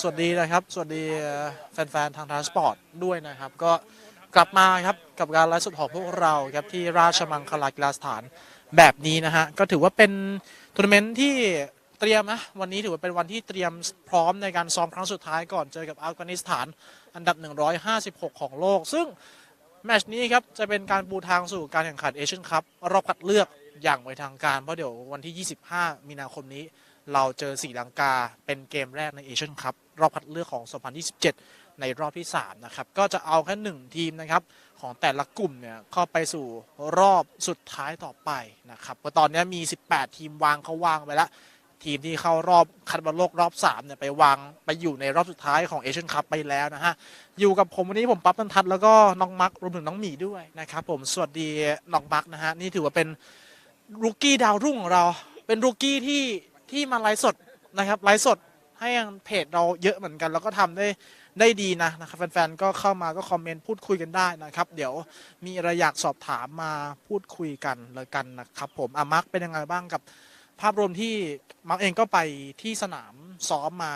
สวัสดีนะครับ สวัสดีแฟนๆ ทางทรานสปอร์ตด้วยนะครับ ก็กลับมาครับกับการไลฟ์สดของพวกเราครับที่ราชมังคลากีฬาสถานแบบนี้นะฮะ ก็ถือว่าเป็นทัวร์นาเมนต์ที่เตรียมนะวันนี้ถือว่าเป็นวันที่เตรียมพร้อมในการซ้อมครั้งสุดท้ายก่อนเจอกับอัฟกานิสถาน อันดับ 156 ของโลก ซึ่งแมชนี้ครับจะเป็นการปูทางสู่การแข่งขันเอเชียนคัพรอบคัดเลือกอย่างเป็นทางการ เพราะเดี๋ยววันที่ 25 มีนาคมนี้ เราเจอศรีลังกาเป็นเกมแรกในเอเชียนคัพ รอบคัดเลือกของ 2027 ในรอบที่ 3 นะครับ ก็จะเอาแค่หนึ่งทีมนะครับ ของแต่ละกลุ่มเนี่ยเข้าไปสู่รอบสุดท้ายต่อไปนะครับเพราะตอนนี้มี 18 ทีมวางเขาวางไปแล้วทีมที่เข้ารอบคัดบอลโลกรอบ3เนี่ยไปวางไปอยู่ในรอบสุดท้ายของเอเชียนคัพไปแล้วนะฮะ อยู่กับผมวันนี้ผมปั๊บตันทัศน์แล้วก็น้องมักรวมถึงน้องหมีด้วยนะครับผมสวัสดีน้องมักนะฮะ นี่ถือว่าเป็นรูกี้ดาวรุ่งของเรา เป็นรูกี้ที่ที่มาไลฟ์สดนะครับไลฟ์สด ให้เพจเราเยอะเหมือนกัน แล้วก็ทำได้ได้ดีนะนะครับแฟนๆก็เข้ามาก็คอมเมนต์พูดคุยกันได้นะครับ เดี๋ยวมีอะไรอยากสอบถามมาพูดคุยกันเลยกันนะครับ ผมอะมักเป็นยังไงบ้างกับภาพรวมที่มักเองก็ไปที่สนามซ้อมมา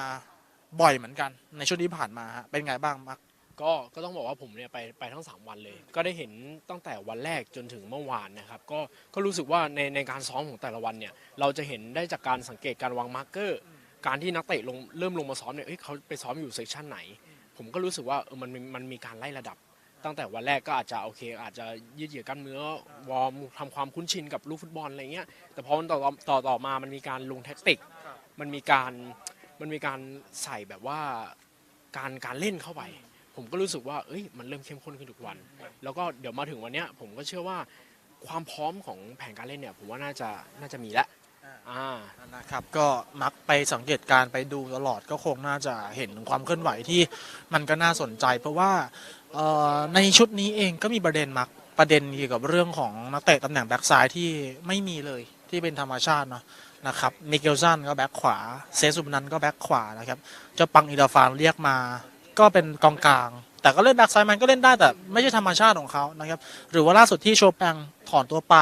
บ่อยเหมือนกัน ในช่วงที่ผ่านมาเป็นไงบ้างมักก็ก็ต้องบอกว่าผมเนี่ยไปไปทั้ง 3 วันเลย ก็ได้เห็นตั้งแต่วันแรกจนถึงเมื่อวานนะครับก็ก็รู้สึกว่าในในการซ้อมของแต่ละวันเนี่ยเราจะเห็นได้จากการสังเกตการวางมาร์กเกอร์ การที่นักเตะลงเริ่มลงมาซ้อมเนี่ยเอ้ยเขาไปซ้อมอยู่เซสชันไหน ผมก็รู้สึกว่าเออมันมันมีการไล่ระดับ ตั้งแต่วันแรกก็อาจจะโอเค อาจจะยืดเหยียดกล้ามเนื้อวอร์มทำความคุ้นชินกับลูกฟุตบอลอะไรเงี้ยแต่พอมันต่อต่อต่อมามันมีการลงแท็กติก มันมีการมันมีการใส่แบบว่าการการเล่นเข้าไป ผมก็รู้สึกว่าเอ้ยมันเริ่มเข้มข้นขึ้นทุกวัน แล้วก็เดี๋ยวมาถึงวันเนี้ยผมก็เชื่อว่าความพร้อมของแผนการเล่นเนี่ยผมว่าน่าจะน่าจะมีแล้ว อ่านะครับก็มักไปสังเกตการ์ไปดูตลอดก็คงน่าจะเห็นความเคลื่อนไหวที่มันก็น่าสนใจ เพราะว่าในชุดนี้เองก็มีประเด็นมักประเด็นเกี่ยวกับเรื่องของนักเตะตำแหน่งแบ็กซ้ายที่ไม่มีเลยที่เป็นธรรมชาตินะนะครับมิเกลซันก็แบ็กขวาเซซุปนันก็แบ็กขวานะครับเจ้าปังอิดาฟานเรียกมาก็เป็นกองกลาง แต่ก็เล่นแบ็กซ้ายมันก็เล่นได้แต่ไม่ใช่ธรรมชาติของเขานะครับหรือว่าล่าสุดที่โชแปงถอนตัวไป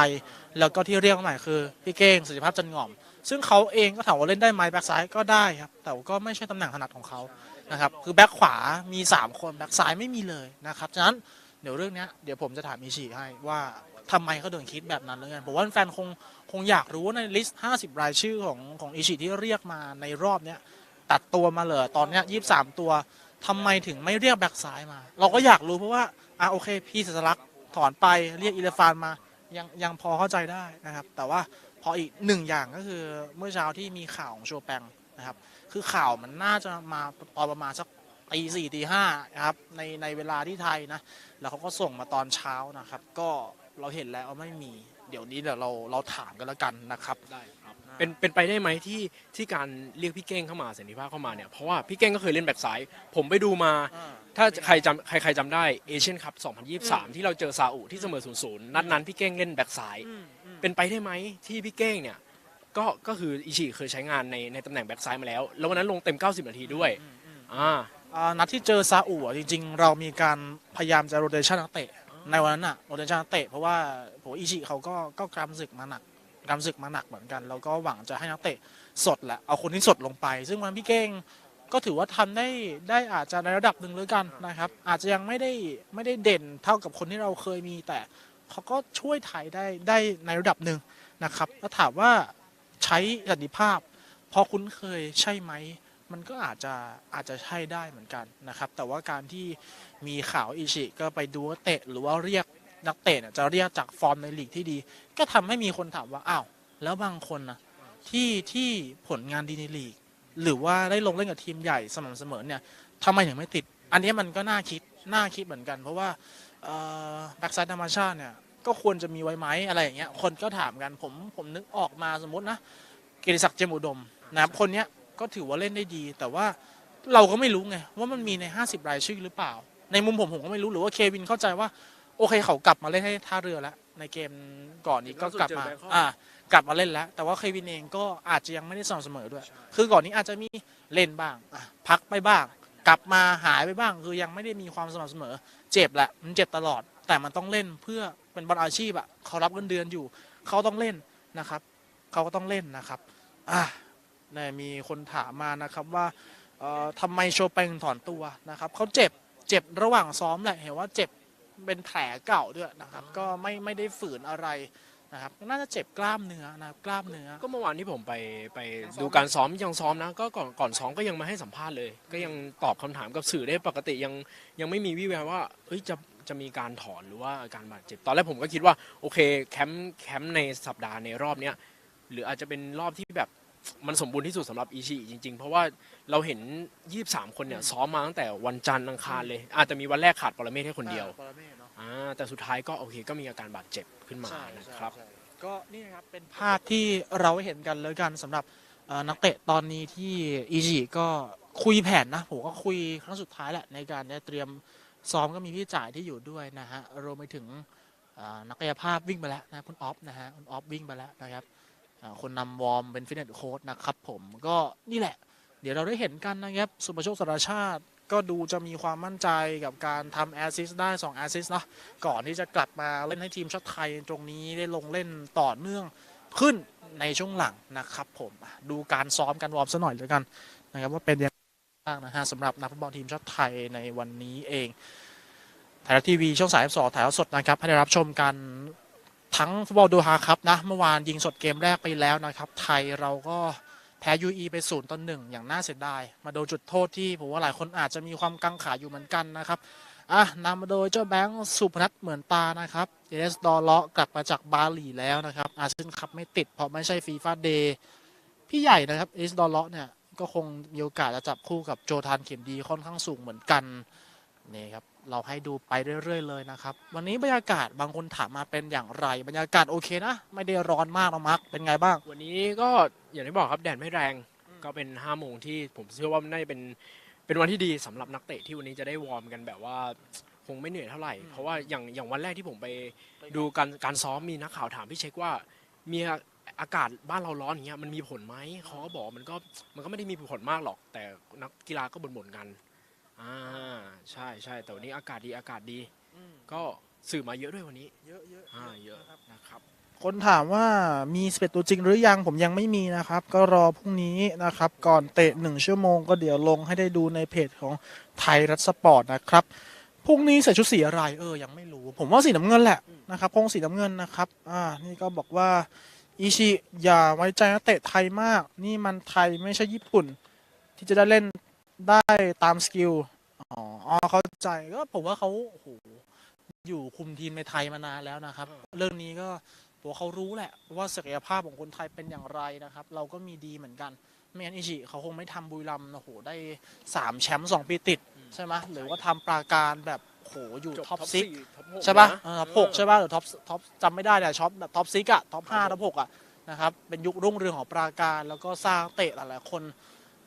แล้วก็ที่เรียกมาใหม่คือพี่เก้งสุจิภาพจันง่อม ซึ่งเขาเองก็ถามว่าเล่นได้ไหมแบ็กซ้ายก็ได้ครับ แต่ก็ไม่ใช่ตำแหน่งถนัดของเขานะครับคือแบ็กขวามี 3 คนแบ็กซ้ายไม่มีเลยนะครับฉะนั้นเดี๋ยวเรื่องนี้เดี๋ยวผมจะถามอิชิให้ว่าทำไมเขาถึงคิดแบบนั้นเลยกันผมว่าแฟนคงคงอยากรู้ว่าในลิสต์50 รายชื่อของของอิชิที่เรียกมาในรอบเนี้ยตัดตัวมาเลยตอนเนี้ย23ตัวทำไมถึงไม่เรียกแบ็กซ้ายมา เราก็อยากรู้เพราะว่าอะโอเค พี่สัสลักษณ์ถอนไปเรียกอิเลฟานมา ยังยังพอเข้าใจได้นะครับ แต่ว่าพออีกหนึ่งอย่างก็คือเมื่อเช้าที่มีข่าวของโชแปงนะครับ คือข่าวมันน่าจะมาตอนประมาณสักตีสี่ตีห้านะครับในในเวลาที่ไทยนะ แล้วเขาก็ส่งมาตอนเช้านะครับ ก็เราเห็นแล้วไม่มี เดี๋ยวนี้เดี๋ยวเราเราถามกันแล้วกันนะครับได้ครับ เป็นเป็นไปได้ไหมที่ที่การเรียกพี่เก้งเข้ามาเสรีภาพเข้ามาเนี่ยเพราะว่าพี่เก้งก็เคยเล่นแบ็กซ้ายผมไปดูมา ถ้าใครจำใครใครจำได้เอเชียนคัพ2023 ที่เราเจอซาอุที่เสมอ0-0นัดนั้นพี่เก้งเล่นแบ็กซ้ายเป็นไปได้ไหมที่พี่เก้งเนี่ยก็ก็คืออิชิเคยใช้งานในในตำแหน่งแบ็กซ้ายมาแล้ว แล้ววันนั้นลงเต็ม 90 นาทีด้วยอ่าอ่านัดที่เจอซาอุอะจริง ๆ เรามีการพยายามจะโรเ t ชันนักเตะในวันนั้นอะโรเ t ชันนักเตะเพราะว่าโหอิชิเขาก็ก็กำศึกมาหนัก กำศึกมาหนักเหมือนกันแล้วก็หวังจะให้นักเตะสดแหละเอาคนที่สดลงไป ซึ่งวันพี่เก้งก็ถือว่าทำได้ได้อาจจะในระดับหนึ่งเลยกันนะครับ อาจจะยังไม่ได้ไม่ได้เด่นเท่ากับคนที่เราเคยมี แต่เขาก็ช่วยไทยได้ได้ในระดับหนึ่งนะครับ แล้วถามว่าใช้สันติภาพ พอคุ้นเคยใช่ไหม มันก็อาจจะอาจจะใช่ได้เหมือนกันนะครับ แต่ว่าการที่มีข่าวอิชิก็ไปดูว่าเตะหรือว่าเรียก นักเตะเนี่ยจะเรียกจากฟอร์มในลีกที่ดี ก็ทำให้มีคนถามว่าอ้าวแล้วบางคนนะที่ที่ผลงานดีในลีก หรือว่าได้ลงเล่นกับทีมใหญ่สม่ำเสมอเนี่ยทำไมถึงไม่ติด อันนี้มันก็น่าคิดน่าคิดเหมือนกัน เพราะว่าแบ็กไซด์ธรรมชาติเนี่ยก็ควรจะมีไว้ไหมอะไรอย่างเงี้ยคนก็ถามกันผมผมนึกออกมาสมมตินะเกียรติศักดิ์เจมุดมนะครับคนเนี้ยก็ถือว่าเล่นได้ดี แต่ว่าเราก็ไม่รู้ไงว่ามันมีใน 50 รายชื่อหรือเปล่า ในมุมผมผมก็ไม่รู้หรือว่าเควินเข้าใจว่า โอเคเขากลับมาเล่นให้ท่าเรือแล้วในเกมก่อนนี้ก็กลับมาล่าสุดเจอแบงคอกอ่ากลับมาเล่นแล้ว แต่ว่าเควินเองก็อาจจะยังไม่ได้สม่ำเสมอด้วย คือก่อนนี้อาจจะมีเล่นบ้างอะพักไปบ้าง กลับมาหายไปบ้าง คือยังไม่ได้มีความสม่ำเสมอ เจ็บแหละมันเจ็บตลอด แต่มันต้องเล่นเพื่อเป็นบอลอาชีพอะเขารับเงินเดือนอยู่ เขาต้องเล่นนะครับ เขาก็ต้องเล่นนะครับอะเนี่ยมีคนถามมานะครับว่าเอ่อทำไมโชเปงถอนตัวนะครับเขาเจ็บเจ็บระหว่างซ้อมแหละเห็นว่าเจ็บ เป็นแผลเก่าด้วยนะครับ ก็ไม่ไม่ได้ฝืนอะไรนะครับ น่าจะเจ็บกล้ามเนื้อนะครับกล้ามเนื้อ ก็เมื่อวานที่ผมไปไปยังซ้อมดูการซ้อมยังซ้อมนะ ก็ก่อนก่อนซ้อมก็ยังมาให้สัมภาษณ์เลย ก็ยังตอบคำถามกับสื่อได้ปกติยังยังไม่มีวี่แววว่าเอ้ยจะจะมีการถอนหรือว่าอาการบาดเจ็บตอนแรกผมก็คิดว่าโอเคแคมป์แคมป์ในสัปดาห์ในรอบเนี้ยหรืออาจจะเป็นรอบที่แบบ มันสมบูรณ์ที่สุดสำหรับอีชีจริง ๆ เพราะว่าเราเห็น 23 คนเนี่ยซ้อมมาตั้งแต่วันจันทร์อังคารเลย อาจจะมีวันแรกขาดปรเมศแค่คนเดียวอ่าปรเมศเนอะอ่าแต่สุดท้ายก็โอเคก็มีอาการบาดเจ็บขึ้นมาใช่นะครับใช่ใช่ก็นี่นะครับเป็นภาพที่เราเห็นกันเลยกันสำหรับเอ่อนักเตะตอนนี้ที่อีจีก็คุยแผนนะผมก็คุยครั้งสุดท้ายแหละในการเนี่ยเตรียมซ้อมก็มีพี่จ่ายที่อยู่ด้วยนะฮะรวมไปถึงเอ่อนักกายภาพวิ่งไปแล้วนะคุณออฟนะฮะคุณออฟวิ่งไปแล้วนะครับอ่า คนนำวอร์มเป็นฟิตเนสโค้ดนะครับผมก็นี่แหละ เดี๋ยวเราได้เห็นกันนะครับสุประโชคสารชาติก็ดูจะมีความมั่นใจกับการทำแอสซิสได้2แอสซิสเนาะก่อนที่จะกลับมาเล่นให้ทีมชาติไทยตรงนี้ได้ลงเล่นต่อเนื่องขึ้นในช่วงหลังนะครับผมดูการซ้อมการวอร์มซะหน่อยเลยกันนะครับว่าเป็นยังไงบ้างนะฮะสำหรับนักฟุตบอลทีมชาติไทยในวันนี้เองไทยรัฐทีวีช่องสายสอถ่ายทอดสดนะครับให้ได้รับชมกัน ทั้งฟุตบอลโดฮาครับนะเมื่อวานยิงสดเกมแรกไปแล้วนะครับ ไทยเราก็แพ้ UAE ไปศูนย์ต่อหนึ่งอย่างน่าเสียดาย มาโดนจุดโทษที่ผมว่าหลายคนอาจจะมีความกังขาอยู่เหมือนกันนะครับอะนำมาโดยเจ้าแบงค์สุพนัทเหมือนตานะครับเอสดอเลาะกลับมาจากบาหลีแล้วนะครับอาเซียนคัพไม่ติดเพราะไม่ใช่ฟีฟ่าเดย์พี่ใหญ่นะครับเอสดอเลาะเนี่ยก็คงมีโอกาสจะจับคู่กับโจทานเข็มดีค่อนข้างสูงเหมือนกัน นี่ครับเราให้ดูไปเรื่อย ๆ เลยนะครับ วันนี้บรรยากาศบางคนถามมาเป็นอย่างไร บรรยากาศโอเคนะ ไม่ได้ร้อนมากนะมักเป็นไงบ้าง วันนี้ก็อย่างที่บอกครับแดดไม่แรงอืมก็เป็น5้าโมงที่ผมเชื่อว่าน่าจะเป็นเป็นวันที่ดีสำหรับนักเตะที่วันนี้จะได้วอร์มกันแบบว่าคงไม่เหนื่อยเท่าไหร่ เพราะว่าอย่างอย่างวันแรกที่ผมไปดูการการซ้อมมีนักข่าวถามพี่เช็คว่ามีอากาศบ้านเราร้อนอย่างเงี้ยมันมีผลไหมเขาก็บอกว่ามันก็มันก็ไม่ได้มีผลมากหรอก แต่นักกีฬาก็บ่นๆกันอ่า ใช่ใช่แต่วันนี้อากาศดีอากาศดีก็สื่อมาเยอะด้วยวันนี้เยอะเยอะอ่าเยอะนะครับคนถามว่ามีสเปดตัวจริงหรือยังผมยังไม่มีนะครับ ก็รอพรุ่งนี้นะครับ ก่อนเตะหนึ่งชั่วโมงก็เดี๋ยวลงให้ได้ดูในเพจของไทยรัฐสปอร์ตนะครับพรุ่งนี้ใส่ชุดสีอะไรเออยังไม่รู้ ผมว่าสีน้ำเงินแหละนะครับคงสีน้ำเงินนะครับอ่านี่ก็บอกว่าอิชิอย่าไว้ใจนักเตะไทยมาก นี่มันไทยไม่ใช่ญี่ปุ่น ที่จะได้เล่นได้ตามสกิล อ๋ออ๋อเข้าใจก็ผมว่าเขาโอ้โหอยู่คุมทีมในไทยมานานแล้วนะครับ เรื่องนี้ก็ตัวเขารู้แหละว่าศักยภาพของคนไทยเป็นอย่างไรนะครับ เราก็มีดีเหมือนกันไม่งั้นอิชิเขาคงไม่ทำบุรีรัมย์โอ้โหได้สามแชมป์สองปีติดอืมใช่ไหมหรือว่าทำปราการแบบโหอยู่จบท็อป top ซิกสี่ top หกใช่ป่ะนเออท็อปหกใช่ป่ะหรือท็อปท็อปจำไม่ได้แต่ช็อปแบบท็อปซิกอะท็อปห้าครับท็อปหกอะนะครับเป็นยุครุ่งเรืองของปราการแล้วก็สร้างเตะหลายๆคน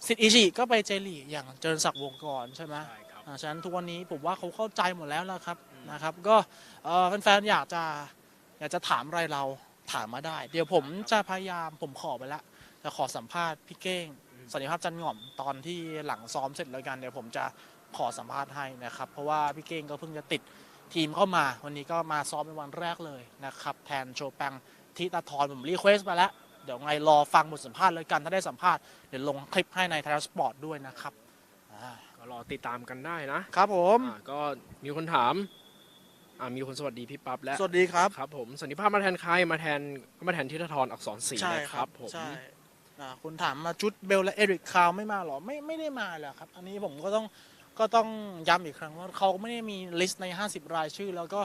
สิทธิ์อิชิก็ไปเจลีกอย่างเจริญศักดิ์วงศ์กรใช่ไหมใช่ครับอ่า ฉะนั้นทุกวันนี้ผมว่าเขาเข้าใจหมดแล้วนะครับอืมนะครับ ก็เอ่อแฟนๆอยากจะอยากจะถามอะไรเราถามมาได้ เดี๋ยวผมจะพยายามผมขอไปละจะขอสัมภาษณ์พี่เก้งสันนิภาพจันหง่อมตอนที่หลังซ้อมเสร็จแล้วกันเดี๋ยวผมจะขอสัมภาษณ์ให้นะครับ เพราะว่าพี่เก้งก็เพิ่งจะติดทีมเข้ามา วันนี้ก็มาซ้อมเป็นวันแรกเลยนะครับ แทนโชแปงทิตาทรผมรีเควสมาแล้ว เดี๋ยวไงรอฟังบทสัมภาษณ์เลยกัน ถ้าได้สัมภาษณ์เดี๋ยวลงคลิปให้ในไทยรัฐสปอร์ตด้วยนะครับอ่า ก็รอติดตามกันได้นะครับผมอ่าก็มีคนถามอ่ามีคนสวัสดีพี่ปั๊บและสวัสดีครับ ครับผมสันนิภาพมาแทนใครมาแทนก็มาแทนทิธทรอักษรศรีใช่นะคครัรับบผม ใช่อ่าคุณถามมาจุดเบลและเอริกคาวไม่มาหรอไม่ไม่ได้มาเลยครับ อันนี้ผมก็ต้อง ก็ต้องย้ำอีกครั้งว่าเขาไม่ได้มีลิสต์ใน 50 รายชื่อ แล้วก็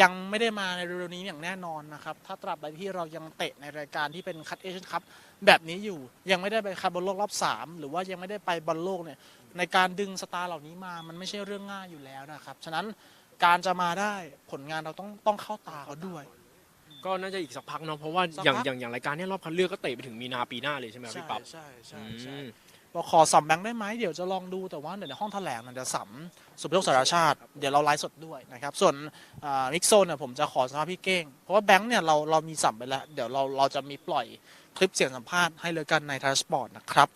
ยังไม่ได้มาในเร็วๆนี้อย่างแน่นอนนะครับ ถ้าตราบใดที่เรายังเตะในรายการที่เป็นคัดเอเชียนคัพแบบนี้อยู่ ยังไม่ได้ไปคัดบอลโลกรอบ 3 หรือว่ายังไม่ได้ไปบอลโลกเนี่ยในการดึงสตาร์เหล่านี้มามันไม่ใช่เรื่องง่ายอยู่แล้วนะครับ ฉะนั้นการจะมาได้ผลงานเราต้องต้องเข้าตาเขาด้วย ก็น่าจะอีกสักพักเนาะเพราะว่าสักอย่างพักอย่างอย่างรายการเนี้รอบคัดเลือกก็เตะไปถึงมีนาปีหน้าเลยใช่ไหมครับใช่พี่ปั๊บใช่ใช่อืใช่ ม บอกขอสัมแบงค์ได้ไหมเดี๋ยวจะลองดูแต่ว่าเดี๋ยวในห้องแถลงมันจะสัมสุภโชคสารชาติ เดี๋ยวเราไลฟ์สดด้วยนะครับส่วนมิกโซนเนี่ยผมจะขอสัมภาษณ์พี่เก้ง เพราะว่าแบงค์เนี่ยเราเรามีสัมไปแล้ว เดี๋ยวเราเราจะมีปล่อยคลิปเสียงสัมภาษณ์ให้เลยกันในทาร์สปอร์ตนะครับ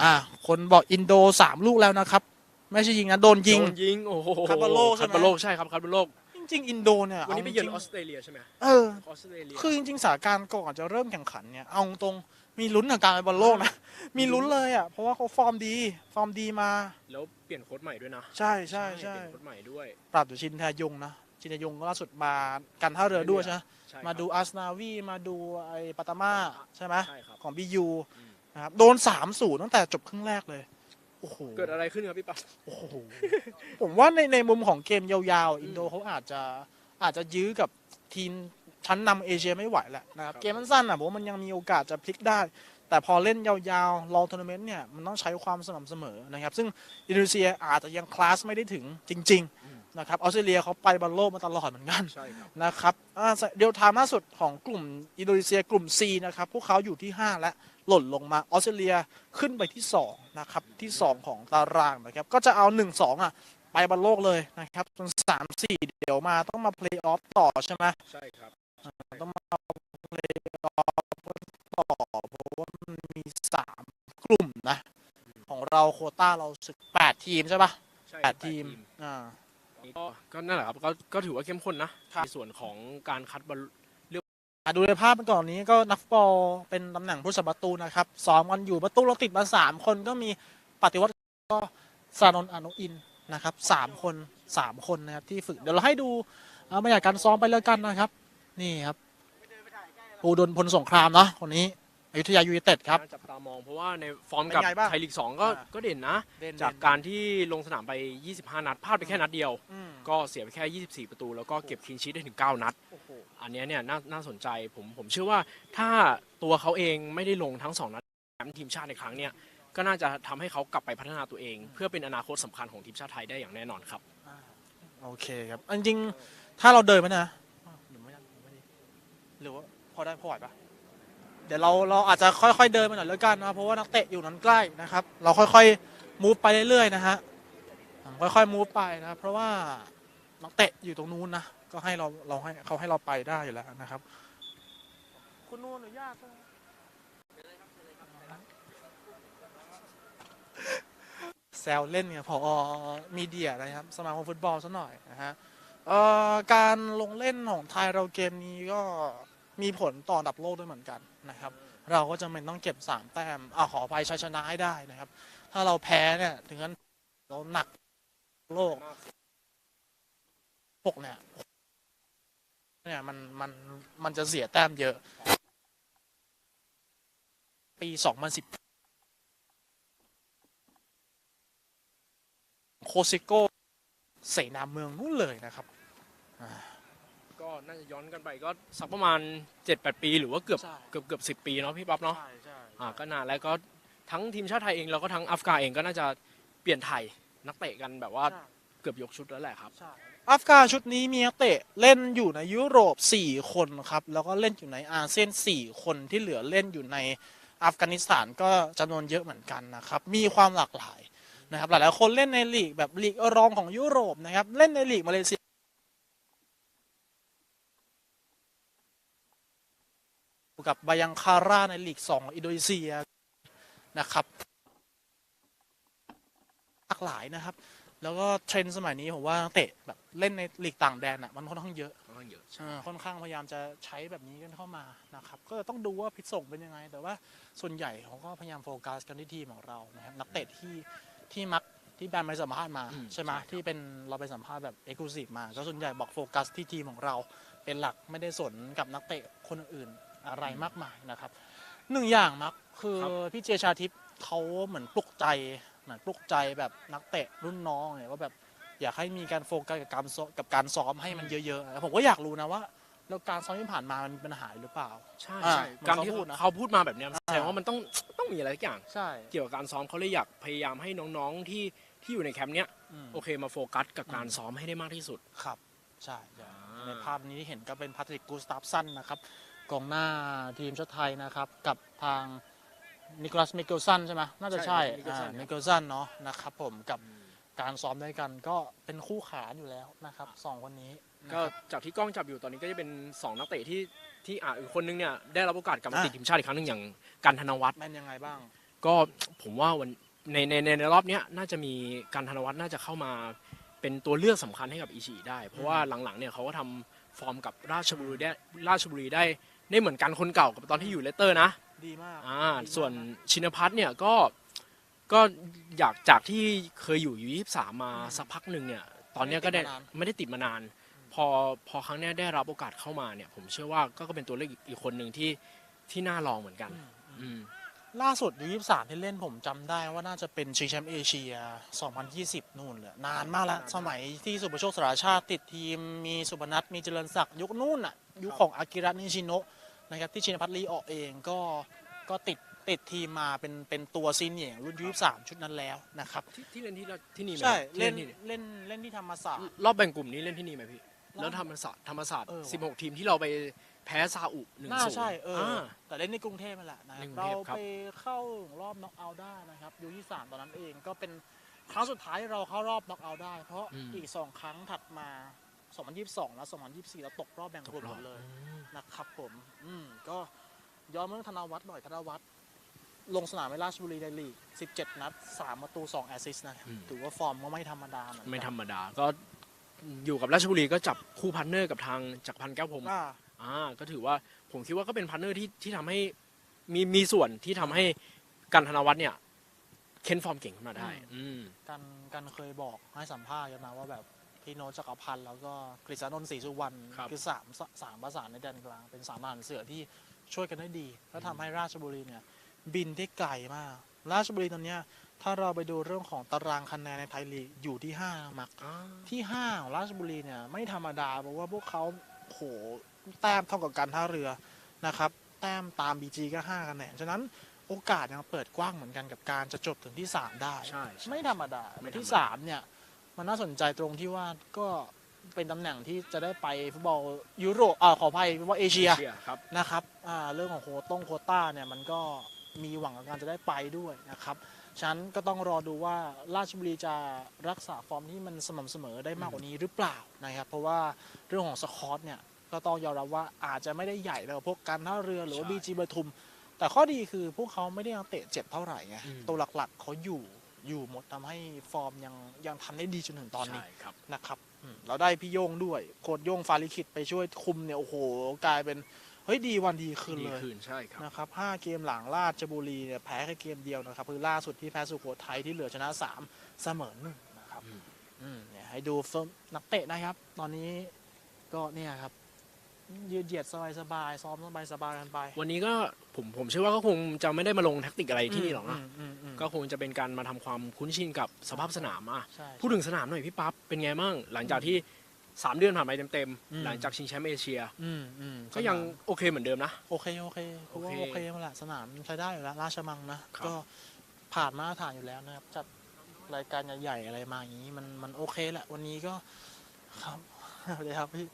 อ่าคนบอกอินโดสามลูกแล้วนะครับ ไม่ใช่ยิงนะโดนยิงโดนยิง โอ้โหคัดบอลโลกใช่ไหมคัดบอลโลกใช่ครับคัดบอลโลกจริงๆอินโดเนี่ยวันนี้ไปาเยือนจริงออสเตรเลียใช่ไหมเออออสเตรเลียคือจริงๆสถานการณ์ก่อนจะเริ่มแข่งขันเนี่ยเอาตรง มีลุ้นกับการไปบอลโลกนะ มีลุ้นเลยอะ เพราะว่าเขาฟอร์มดี ฟอร์มดีมา แล้วเปลี่ยนโค้ชใหม่ด้วยนะ ใช่ใช่ใช่เปลี่ยนโค้ชใหม่ด้วย ปรับอยู่ชินแทยงนะ ชินแทยงก็ล่าสุดมากันท่าเรือด้วยใช่ไหมใช่มาดูครับอาร์สนาวี มาดูไอ้ปาตาม่าใช่ไหมใช่ครับของบียูอืมนะครับ โดนสามศูนย์ตั้งแต่จบครึ่งแรกเลย โอ้โห เกิดอะไรขึ้นครับพี่ปั๊บโอ้โห ผมว่าในในมุมของเกมยาวๆ อินโดเขาอาจจะอาจจะยื้อกับทีม ชั้นนำเอเชียไม่ไหวแหละนะครับครับเกมมันสั้นอะผมว่ามันยังมีโอกาสจะพลิกได้ แต่พอเล่นยาวๆลองทัวร์นาเมนต์เนี่ยมันต้องใช้ความสม่ำเสมอนะครับ ซึ่งอินโดนีเซียอาจจะยังคลาสไม่ได้ถึงจริง ๆนะครับออสเตรเลียเขาไปบอลโลกมาตลอดเหมือนกันใช่ครับนะครับอ่าเดียวไทม์ล่าสุดของกลุ่มอินโดนีเซียกลุ่ม C นะครับพวกเขาอยู่ที่ 5 และหล่นลงมาออสเตรเลียขึ้นไปที่2นะครับที่ 2 ของตารางนะครับ ก็จะเอา 1 2 อะไปบอลโลกเลยนะครับส่วน3 4เดี๋ยวมาต้องมาเพลย์ออฟต่อใช่ไหมใช่ครับ ต้องมาเพลย์ออฟต่อเพราะว่ามันมี3กลุ่มนะ ของเราโควต้าเราสึก8ทีมใช่ปะใช่แปดทีมอ่าก็ก็นั่นแหละครับก็ก็ถือว่าเข้มข้นนะครับในส่วนของการคัดบอลอะดูในภาพเมื่อก่อนนี้ก็นักฟุตบอลเป็นตำแหน่งผู้สัประตูนะครับซ้อมกันอยู่ประตูเราติดมาสามคนก็มีปฏิวัติก็สานนท์อนุอินทร์นะครับสามคนสามคนนะครับที่ฝึกเดี๋ยวเราให้ดูเอ่อบรรยากาศการซ้อมไปแล้วกันนะครับ นี่ครับปูดลพลสงครามเนาะคนนี้อยุธยายูไนเต็ดครับน่าจับตามองเพราะว่าในฟอร์มกับเป็นไงบ้างไทยลีก2ก็อ่าก็เด่นนะเด่นจากการที่ลงสนามไป 25 นัดพลาดไปแค่นัดเดียวอืมก็เสียไปแค่ 24 ประตู แล้วก็เก็บคลีนชีทได้ถึง 9 นัดโอ้โหอันเนี้ยเนี่ยน่าน่าสนใจผมผมเชื่อว่าถ้าตัวเขาเองไม่ได้ลงทั้ง 2 นัดแชมป์ทีมชาติในครั้งเนี้ยก็น่าจะทำให้เขากลับไปพัฒนาตัวเอง เพื่อเป็นอนาคตสำคัญของทีมชาติไทยได้อย่างแน่นอนครับโอเคครับอันจริงๆถ้าเราเดินไปนะหรือไม่ได้ไม่ได้ห รือว่าพอได้พอไหวปะเดี๋ยวเราเราอาจจะค่อยๆเดินไปหน่อยแล้วกันนะเพราะว่านักเตะอยู่นั้นใกล้นะครับ เราค่อยๆมูฟไปเรื่อยๆนะฮะค่อยๆมูฟไปนะครับเพราะว่านักเตะอยู่ตรงนู้นนะก็ให้เราเราให้เขาให้เราไปได้อยู่แล้วนะครับ คุณนูนอนุญาตแซวเล่นเนี่ยพอมีเดียนะครับ สมาคมฟุตบอลซะหน่อยนะฮะเอ่อการลงเล่นของไทยเราเกมนี้ก็ มีผลต่ออันดับโลกด้วยเหมือนกันนะครับ เราก็จะเป็นต้องเก็บสามแต้มอ่าขออภัยชัยชนะให้ได้นะครับ ถ้าเราแพ้เนี่ยถึงนั้นเราหนักโลกพวกเนี่ยเนี่ยมันมันมันจะเสียแต้มเยอะ ปีสองพันสิบโคซิโก้เสนาเมืองนู่นเลยนะครับ ก็น่าจะย้อนกันไปก็สักประมาณ 7-8 ปีหรือว่าเกือบใช่ เกือบเกือบสิปีเนาะพี่ปั๊บเนาะใช่ใช่อ่าก็นานแล้วก็ทั้งทีมชาติไทยเองแล้วก็ทั้งอัฟกาเองก็น่าจะเปลี่ยนไทยนักเตะกันแบบว่าใช่เกือบยกชุดแล้วแหละครับ ใช่อัฟกานชุดนี้มีนักเตะเล่นอยู่ในยุโรป 4 คนครับ แล้วก็เล่นอยู่ในอาเซียน 4 คนที่เหลือเล่นอยู่ในอัฟกานิสถานก็จำนวนเยอะเหมือนกันนะครับ มีความหลากหลายนะครับ หลายๆคนเล่นในลีกแบบลีกรองของยุโรปนะครับ เล่นในลีกมาเลเซีย กับบายังคาร่าในลีก2ของอินโดนีเซียนะครับหลากหลายนะครับ แล้วก็เทรนด์สมัยนี้ผมว่านักเตะแบบเล่นในลีกต่างแดนอะมันค่อนข้างเยอะค่อนข้างเยอะเออค่อนข้างพยายามจะใช้แบบนี้กันเข้ามานะครับ ก็ต้องดูว่าพิษส่งเป็นยังไง แต่ว่าส่วนใหญ่เขาก็พยายามโฟกัสกันที่ทีมของเรานะครับนักเตะที่ที่มักที่แบนไปสัมภาษณ์มาอืมใช่ไหมใช่ครับ ที่เป็นเราไปสัมภาษณ์แบบเอ็กซ์คลูซีฟมา ก็ส่วนใหญ่บอกโฟกัสที่ทีมของเรา เป็นหลักไม่ได้สนกับนักเตะคนอื่น อะไรมากมายนะครับหนึ่งอย่างมักคือพี่เจชาทิพย์เขาเหมือนปลุกใจเหมือนปลุกใจแบบนักเตะรุ่นน้องเนี่ยว่าแบบอยากให้มีการโฟกัสกับการซ้อมกับการซ้อมให้มันเยอะๆแล้วผมก็อยากรู้นะว่าแล้วการซ้อมที่ผ่านมามันมีปัญหาหรือเปล่า ใช่อ่าใช่เหมือนการที่เขาพูดนะเขาพูดมาแบบเนี้ยแสดอ่างว่ามันต้องต้องมีอะไรสักอย่างใช่เกี่ยวกับการซ้อมเขาเลยอยากพยายามให้น้องๆที่ที่อยู่ในแคมป์เนี้ยอืมโอเคมาโฟกัสกับการอืมซ้อมให้ได้มากที่สุดครับใช่ใช่ในภาพนี้ที่เห็นก็เป็นพาทริกกูสตาฟสันนะครับ กองหน้าทีมชาติไทยนะครับ กับทางนิโคลัสมิเกลสันใช่ไหมน่าจะใช่ใช่ครับ Mikkelsen มิเกลสันเนาะนะครับผมกับการซ้อมด้วยกันก็เป็นคู่ขาอยู่แล้วนะครับสองคนนี้นะก็ครับจากที่กล้องจับอยู่ตอนนี้ก็จะเป็น2นักเตะที่ที่อ่าอีกคนนึงเนี่ยได้รับโอกาสกลับมาอะติดทีมชาติอีกครั้งหนึงอย่างกันธนวัฒน์แม่นยังไงบ้าง ก็ผมว่าวันในในในในรอบเนี้ยน่าจะมีกันธนวัฒน์น่าจะเข้ามาเป็นตัวเลือกสำคัญให้กับอิชิได้ เพราะว่าหลังๆเนี่ยเขาก็ทำฟอร์มกับราชบุรีได้ราชบุรีได้ ได้เหมือนกันคนเก่ากับตอนที่อยู่เลสเตอร์นะดีมากอ่าดีมากส่วนนะชินพัฒน์เนี่ยก็ก็อยากจากที่เคยอยู่อยู่ยี่สามมาอืมสักพักหนึ่งเนี่ยตอนเนี้ยก็ได้ไม่ได้ติดมานานไม่ได้ติดมานาน พอพอครั้งเนี้ยได้รับโอกาสเข้ามาเนี่ย ผมเชื่อว่าก็ก็เป็นตัวเลือกอีกอีกคนหนึ่งที่ที่น่าลองเหมือนกันอืมอืม ล่าสุดยูยี่สามที่เล่นผมจำได้ว่าน่าจะเป็นชิงแชมป์เอเชีย 2020 นู่นเลยนานมากแล้ว สมัยที่สุประโชคสารชาติติดทีมมีสุพนัทมีเจริญศักดิ์ยุคนู่นอะ ยุคของอากิระนิชิโนะนะครับที่ชินพัฒน์ลีออกเองก็ก็ติดติดทีมมาเป็นเป็นตัวซีเนียร์รุ่นยูยี่สามชุดนั้นแล้วนะครับที่ที่เล่นที่ที่นี่ไหมใช่ที่เล่นที่เล่นเล่นที่ธรรมศาสตร์รอบแบ่งกลุ่มนี้เล่นที่นี่ไหมพี่รอบแล้วธรรมศาสตร์ธรรมศาสตร์เออว่ะสิบหกทีมที่เราไปแพ้ซาอุหนึ่งน่าศูนย์ใช่เอออ่าแต่เล่นในกรุงเทพนั่นแหละนะคในรับกรุงเราเทพครับไปเข้ารอบน็อกเอาท์ได้นะครับยูที่สามตอนนั้นเองก็เป็นครั้งสุดท้ายที่เราเข้ารอบน็อกเอาท์ได้ เพราะอีกสองครั้งถัดมา 2022 และ 2024 เราตกรอบแบ่งกลุ่มหมดเลยอืมนะครับผม อืมก็ย้อนเรื่องธนวัฒน์หน่อยธนวัฒน์ลงสนามในราชบุรีในลีก 17 นัด 3 ประตู 2 แอสซิสต์นะครับถือว่าฟอร์มก็ไม่ธรรมดาเหมือนกันไม่ธรรมดา ก็อยู่กับราชบุรีก็จับคู่พันเนอร์กับทางจักรพันธ์แก้วพรหมอ่าอ่าก็ถือว่าผมคิดว่าก็เป็นพาร์ทเนอร์ที่ที่ทำให้มีมีส่วนที่ทำให้กันธนวัฒน์เนี่ย เค้นฟอร์มเก่งขึ้นมาได้ อืมกันกันเคยบอกให้สัมภาษณ์กันมาว่าแบบ พี่โนตจักรพันธ์แล้วก็กฤษณนท์ศรีสุวรรณครับอสามสสามประสานในแดนกลาง เป็นสามทหารเสือที่ช่วยกันได้ดีแล้วทำให้ราชบุรีเนี่ยบินได้ไกลมาก ราชบุรีตอนเนี้ยถ้าเราไปดูเรื่องของตารางคะแนนในไทยลีกอยู่ที่ห้ามักที่ห้าของราชบุรีเนี่ยไม่ธรรมดาเพราะว่าพวกเขาโหแต้มเท่ากับการท่าเรือนะครับ แต้มตาม BG ก็5คะแนนฉะนั้นโอกาสยังเปิดกว้างเหมือนกันกับการจะจบถึงที่ 3 ได้ ใช่ใช่ ไม่ธรรมดาไม่ธรรมดา ที่ 3 เนี่ย มันน่าสนใจตรงที่ว่าก็เป็นตำแหน่งที่จะได้ไปฟุตบอลยุโรปอ่าขออภัยฟุตบอลเอเชียครับนะครับอ่าเรื่องของโควต้งโควต้าเนี่ยมันก็มีหวังกับการจะได้ไปด้วยนะครับฉะนันก็ต้องรอดูว่าราชบุรีจะรักษาฟอร์มที่มันสม่ำเสมอได้มากกว่านี้หรือเปล่านะครับเพราะว่าเรื่องของสคอตเนี่ยก็ต้องยอมรับว่าอาจจะไม่ได้ใหญ่แบบพวกการท่าเรือหรือว่าใช่บีจีปทุม แต่ข้อดีคือพวกเขาไม่ได้ยังเตะเจ็บเท่าไหร่ไงอืมตัวหลักๆเขาอยู่ อยู่หมดทำให้ฟอร์มยังยังทำได้ดีจนถึงตอนนี้ใช่ครับนะครับอืมเราได้พี่โย่งด้วยโคดโย่งฟาริคิดไปช่วยคุมเนี่ยโอ้โห กลายเป็นเฮ้ยดีวันดีคืนดีเลยคืนใช่ครับนะครับห้าเกมหลังราชบุรีเนี่ยแพ้แค่เกมเดียวนะครับ คือล่าสุดที่แพ้สุโขทัยที่เหลือชนะสามเสมอหนึ่งนะครับอืมอืมเนี่ยให้ดูเฟิร์มนักเตะนะครับ ตอนนี้ก็เนี่ยครับ ยืดเหยียดสบายๆซ้อมสบายๆกันไปวันนี้ก็ผมผมเชื่อว่าก็คงจะไม่ได้มาลงแท็กติกอะไรที่นี่หรอกนะมอืมอืมก็คงจะเป็นการมาทำความคุ้นชินกับสภาพสนามอะใช่พูดถึงสนามหน่อยพี่ปั๊บเป็นไงบ้างหลังจากที่สามเดือนผ่านไปเต็มอืมๆหลังจากชิงแชมป์เอเชียอืมอืมก็ยังสนามโอเคเหมือนเดิมนะโอเคโอเคเพราะว่าโอโอเคเคมาแหละสนามใช้ได้อยู่แล้วราชมังนะครับก็ผ่านมาตรฐานอยู่แล้วนะครับจัดรายการใหญ่ๆอะไรมาอย่างนี้มันมันโอเคแหละวันนี้ก็ครับสวัสดีครับพี่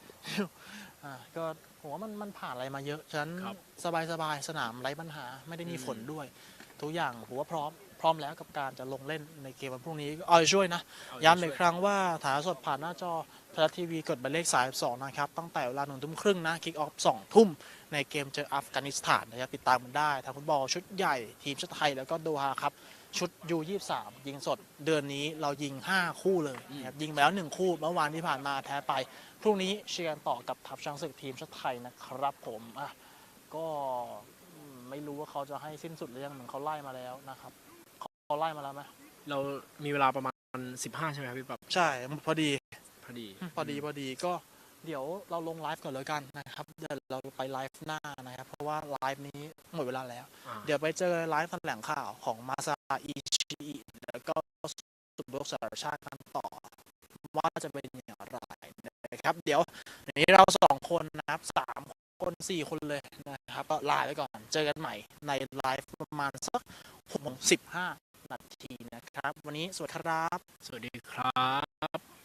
อ่าก็ผมว่ามันมันผ่านอะไรมาเยอะฉะนั้นครับสบายๆสนามไร้ปัญหา ไม่ได้มีอืม ฝนด้วย ทุกอย่างผมว่าพร้อมพร้อมแล้วกับการจะลงเล่นในเกมวันพรุ่งนี้ก็เอาใจช่วยนะ เอาย้ำอีกช่วยครั้งว่าถ่ายทอดสดผ่านหน้าจอไทยรัฐทีวีกดหมายเลข 32 นะครับ ตั้งแต่เวลาหนึ่งทุ่มครึ่งนะคิกออฟสองทุ่ม ในเกมเจออัฟกานิสถานนะครับ ติดตามมันได้ทางฟุตบอลชุดใหญ่ทีมชาติไทย แล้วก็โดฮาครับ ชุดยู23ยิงสด เดือนนี้เรายิง 5 คู่เลยนะครับยิงไปแล้ว 1 คู่เมื่อวานที่ผ่านมาแพ้ไป พรุ่งนี้เชียร์กันต่อกับทัพช้างศึกทีมชาติไทยนะครับผมอะก็อืมไม่รู้ว่าเขาจะให้สิ้นสุดหรือยังเหมือนเขาไล่มาแล้วนะครับเขาไล่มาแล้วไหมเรามีเวลาประมาณ 15 ใช่ไหมครับพี่ปั๊บใช่พอดีพอดีพอดีพอดีก็เดี๋ยวเราลงไลฟ์ก่อนเลยกันนะครับ เดี๋ยวเราไปไลฟ์หน้านะครับ เพราะว่าไลฟ์นี้หมดเวลาแล้วอ่าเดี๋ยวไปเจอไลฟ์แถลงข่าวของมาซา อีชีแล้วก็สุบกสารชาติกันต่อ ว่าจะเป็นอย่างไรนะครับ เดี๋ยววันนี้เราสองคนนะครับสามคนสี่คนเลยนะครับก็ลาไปก่อนเจอกันใหม่ในไลฟ์ประมาณสักหกโมงสิบห้านาทีนะครับ วันนี้สวัสดีครับ สวัสดีครับ